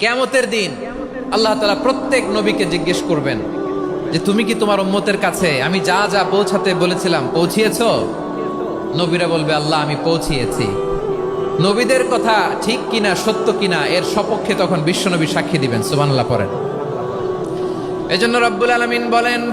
কেয়ামতের দিন আল্লাহ তালা প্রত্যেক নবীকে জিজ্ঞেস করবেন যে তুমি কি তোমার উম্মতের কাছে আমি যা যা পৌঁছাতে বলেছিলাম পৌঁছিয়েছ? নবীরা বলবে, আল্লাহ, আমি পৌঁছিয়েছি। নবীদের কথা ঠিক কিনা, সত্য কিনা, এর সপক্ষে তখন বিশ্বনবী সাক্ষী দিবেন, সুবহানাল্লাহ পড়েন। এজন্য রব্বুল আলামিন বলেন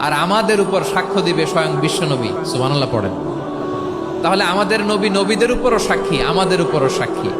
আর আমাদের উপর সাক্ষ্য দিবে স্বয়ং বিশ্বনবী সুবহানাল্লাহ পড়েন। তাহলে আমাদের নবী নবীদের উপরও সাক্ষী, আমাদের উপরও সাক্ষী।